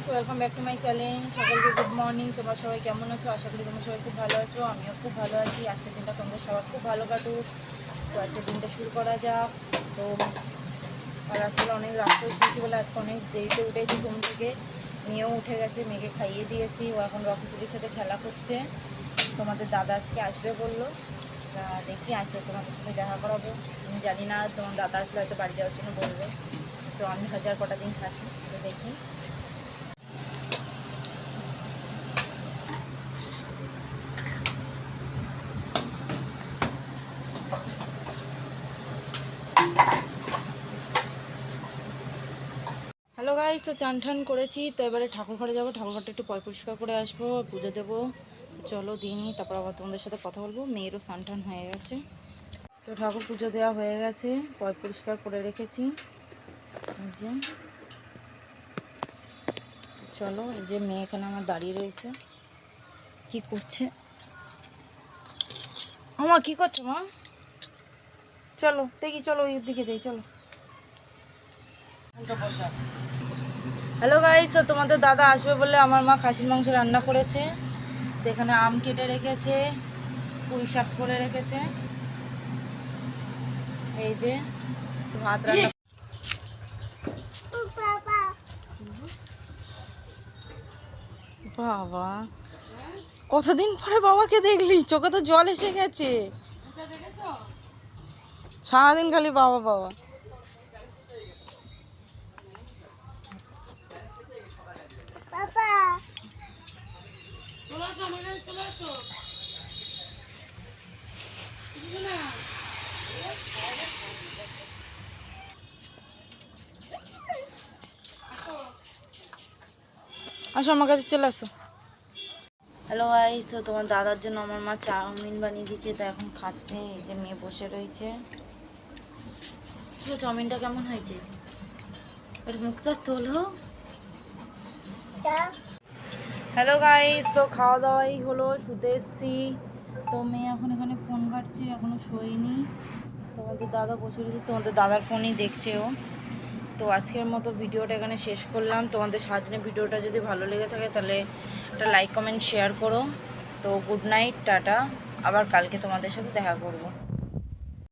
Guys welcome back to my channel সকলকে good morning তোমরা সবাই কেমন আছো? আশা করি তোমরা সবাই খুব ভালো আছো। আমিও খুব ভালো আছি। আজকের দিনটা তোমাদের সবার খুব ভালো কাটুক। তো আজকের দিনটা শুরু করা যাক। তো আর রাত্রে অনেক রাত করে শুয়েছি বলে আজকে অনেক দেরিতে উঠেছি ঘুম থেকে। মেয়েও উঠে গেছে, মেয়েকে খাইয়ে দিয়েছি। ও এখন রকিতুলির সাথে খেলা করছে। তোমাদের দাদা আজকে আসবে বলল। দেখি আসলে তোমাদের সাথে দেখা করাবো। আমি জানি না তোমার দাদা আসলে হয়তো বাড়ি যাওয়ার জন্য বলবে। তো আমি হাজার কটা দিন থাকি, তো দেখি। হ্যালো গাইজ তো চান ঠান করেছি, তো এবারে ঠাকুর ঘরে যাব, ঠাকুর ঘরটা একটু পয় পরিষ্কার করে আসব, পুজো দেবো। তো চলো দিনই, তারপর আবার তোমাদের সাথে কথা বলব, মেয়েরও স্নান টান হয়ে গেছে। তো ঠাকুর পুজো দেওয়া হয়ে গেছে, পয় পরিষ্কার করে রেখেছি। চলো, এই যে মেয়ে এখানে আমার দাঁড়িয়ে রয়েছে। কি করছে? আমার কি করছ মা? চলো দেখি চলো ওই দিকে যাই চলো। হ্যালো গাইস তো তোমাদের দাদা আসবে বলে আমার মা খাসির মাংস রান্না করেছে। তো এখানে আম কেটে রেখেছে পুঁই শাক করে রেখেছে। এই যে ভাত রান্না বাবা কতদিন পরে বাবাকে দেখলি? চোখে তো জল এসে গেছে। সারাদিন খালি বাবা বাবা। আসো আমার কাছে চলে আসো। হ্যালো গাইস তো তোমার দাদার জন্য আমার মা চাউমিন বানিয়ে দিয়েছে তো এখন খাচ্ছে এই যে মেয়ে বসে রয়েছে। চাউমিনটা কেমন হয়েছে? এর মুখটা তোলো। হ্যালো গাইস তো খাওয়া দাওয়াই হলো, শুতে এসছি। তো মেয়ে এখন এখানে ফোন ঘাটছে, এখনও শোয়নি। তোমাদের দাদা বসে রয়েছে, তোমাদের দাদার ফোনই দেখছে ও। তো আজকের মতো ভিডিওটা এখানে শেষ করলাম। তোমাদের সারাদিনের ভিডিওটা যদি ভালো লেগে থাকে, তাহলে একটা লাইক কমেন্ট শেয়ার করো। তো গুড নাইট টাটা। আবার কালকে তোমাদের সাথে দেখা করব।